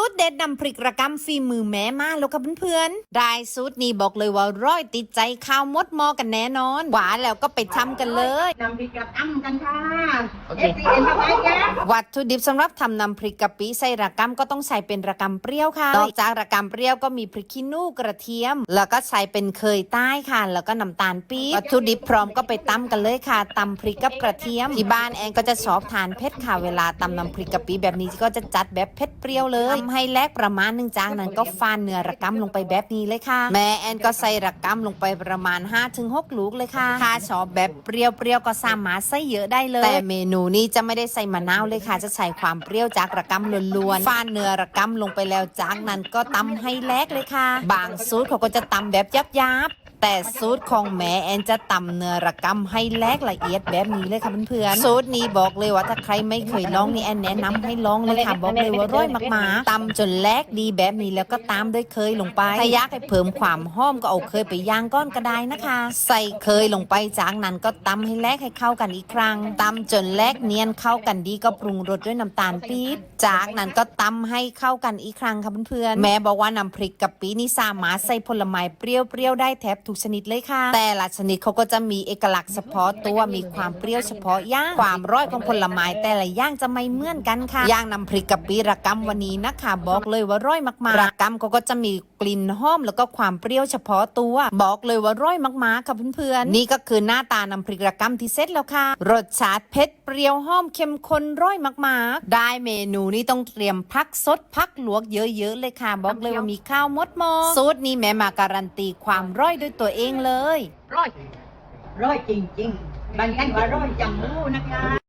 สูตรเด็ดนำพริกระกำฝีมือแม่มาแล้วค่ะเพื่อนๆได้สูตรนี้บอกเลยว่าร้อยติดใจข้าวมดหมอกันแน่นอนหวานแล้วก็ไปทำกันเลยนำพริกกระตั้มกันค่ะโอเคเอฟซีเอ็นสบายจ้าวัตถุดิบสำหรับทำน้ำพริกกะปิใส่ระกำก็ต้องใส่เป็นระกำเปรี้ยวค่ะนอกจากระกำเปรี้ยวก็มีพริกขี้หนูกระเทียม แล้วก็ใส่เป็นเคยใต้ค่ะ แล้วก็น้ำตาลปี๊บวัตถุดิบพร้อมก็ไปตำกันเลยค่ะตำพริกกับกระเทียมที่บ้านแอนก็จะชอบทานเผ็ดค่ะเวลาตำน้ำพริกกะปิแบบนี้ก็จะจัดแบบเผ็ดเปรี้ยวเลยทำให้แลกประมาณหนึ่งจากนั้นก็ฟานเนื้อระกำลงไปแบบนี้เลยค่ะ แม่แอนก็ใส่ระกำลงไปประมาณ 5-6 ลูกเลยค่ะถ้าชอบแบบเปรี้ยวๆก็สามารถใส่เยอะได้เลย แต่เมนูนี้จะไม่ได้ใส่มะนาวเลยค่ะ จะใส่ความเปรี้ยวจากระกำล้วนๆฟานเนื้อระกำลงไปแล้วจากนั้นก็ตำให้แลกเลยค่ะ บางสูตรเขาก็จะตำแบบยับๆ แต่สูตรของแม่แอนจะตำเนื้อระกำให้แลกละเอียดแบบนี้เลยค่ะเพื่อนๆสูตรนี้บอกเลยว่าถ้าใครไม่เคยลองนี่แอนแนะนำให้ลองเลยค่ะบอกเลยว่าร่อยมากๆตำจนแลกดีแบบนี้แล้วก็ตามด้วยเคยลงไปถ้าอยากให้เพิ่มความหอมก็เอาเคยไปย่างก้อนก็ได้นะคะ ใส่เคยลงไปจากนั้นก็ตำให้แลกให้เข้ากันอีกครั้งตำจนแลกเนียนเข้ากันดีก็ปรุงรสด้วยน้ำตาลปี๊บจากนั้นก็ตำให้เข้ากันอีกครั้งค่ะเพื่อนๆแม่บอกว่าน้ำพริกกะปินี่สามารถใส่ผลไม้เปรี้ยวๆได้แทบทุกชนิดเลยค่ะ แต่ละชนิดเขาก็จะมีเอกลักษณ์เฉพาะตัวมีความเปรี้ยวเฉพาะย่างความร้อยของผลไม้แต่ละอย่างจะไม่เหมือนกันค่ะย่างน้ำพริกกะปิระกำวันนี้นะคะบอกเลยว่าร้อยมากๆระกำเขาก็จะมีกลิ่นหอมแล้วก็ความเปรี้ยวเฉพาะตัว บอกเลยว่าร้อยมากๆค่ะเพื่อนๆนี่ก็คือหน้าตาน้ำพริกระกำที่เสร็จแล้วค่ะ รสชาติเผ็ดเปรี้ยวหอมเข้มข้นร้อยมากๆ ได้เมนูนี้ต้องเตรียมพักสดพักลวกเยอะๆเลยค่ะ บอกเลยว่ามีข้าวมดหมอสูตรนี้แม่มาการันตีความร้อยด้วยตัวเองเลย ร้อย ร้อยจริงๆบางท่านว่าร้อยจังหูนะคะ